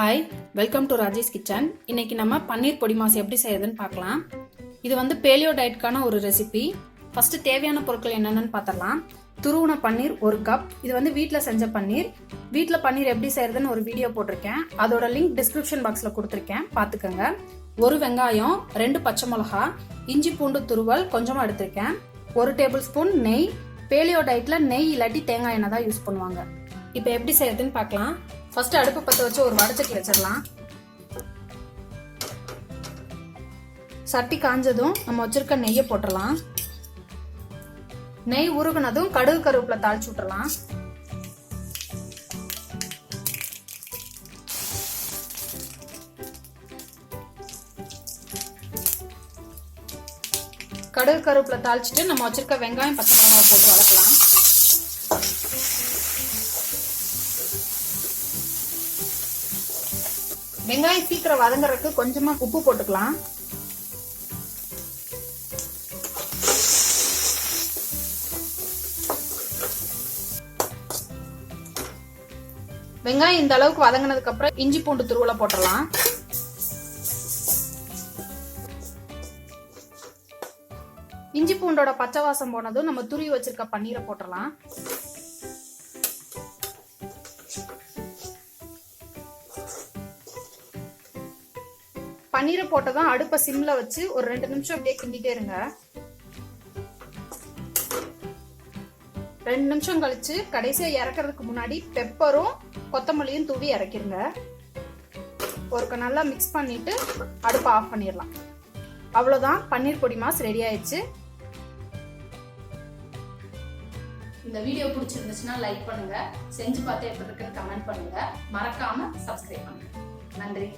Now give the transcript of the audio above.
Hi welcome to Rajesh kitchen இன்னைக்கு நம்ம பன்னீர் பொடி மாஸ் எப்படி செய்யறதுன்னு பார்க்கலாம். இது வந்து பேலியோ டயட்கான ஒரு ரெசிபி ஃபர்ஸ்ட் தேவையான பொருட்கள் என்னென்னு பார்த்துடலாம். துருவன பன்னீர் ஒரு கப் இது வந்து வீட்டில் செஞ்ச பன்னீர். வீட்டில் பன்னீர் எப்படி செய்யறதுன்னு ஒரு வீடியோ போட்டிருக்கேன். அதோட லிங்க் டிஸ்கிரிப்ஷன் பாக்ஸில் கொடுத்துருக்கேன். பார்த்துக்கோங்க. ஒரு வெங்காயம் ரெண்டு பச்சை மிளகா இஞ்சி பூண்டு துருவல் கொஞ்சமாக எடுத்திருக்கேன். ஒரு டேபிள் ஸ்பூன் நெய். பேலியோ டயட்டில் நெய் இல்லாட்டி தேங்காய் எண்ணெய் தான் யூஸ் பண்ணுவாங்க. இப்போ எப்படி செய்யறதுன்னு பார்க்கலாம். ஃபர்ஸ்ட் அடுப்பு பற்ற வச்சு ஒரு வடச்சட்டி வச்சிடலாம். சட்டி காஞ்சதும் நம்ம வச்சிருக்க நெய்யை போட்டுடலாம். நெய் உருகுனதும் கடுகு கருவேப்பில தாளிச்சு விட்டுறலாம் கடுகு கருவேப்பில தாளிச்சிட்டு நம்ம வச்சிருக்க வெங்காயம் பச்சை மிளகாய் போட்டு வளர்க்கலாம் வெங்காயம் சீக்கிரம் வதங்குறதுக்கு கொஞ்சமா உப்பு போட்டுக்கலாம். வெங்காயம் இந்த அளவுக்கு வதங்கினதுக்கு அப்புறம் இஞ்சி பூண்டு துருவலை போட்டுடலாம். இஞ்சி பூண்டோட பச்சை வாசம் போனதும் நம்ம துருவி வச்சிருக்க பன்னீரை போட்டுடலாம். பன்னீரை போட்டதான் அடுப்பை சிம்ல வச்சு ஒரு ரெண்டு நிமிஷம் அப்படியே கிண்டிட்டே இருங்க. ரெண்டு நிமிஷம் கழிச்சு கடைசியா இறக்குறதுக்கு முன்னாடி பெப்பரும் கொத்தமல்லியும் தூவி இறக்கிருங்க. ஒருக்க நல்லா மிக்ஸ் பண்ணிட்டு அடுப்பை ஆஃப் பண்ணிடலாம். அவ்வளோதான் பன்னீர் பொடி மாஸ் ரெடி ஆயிடுச்சு. இந்த வீடியோ பிடிச்சிருந்துச்சுன்னா லைக் பண்ணுங்க. செஞ்சு பார்த்து எப்படி இருக்குன்னு கமெண்ட் பண்ணுங்க. மறக்காம சப்ஸ்கிரைப் பண்ணுங்க. நன்றி.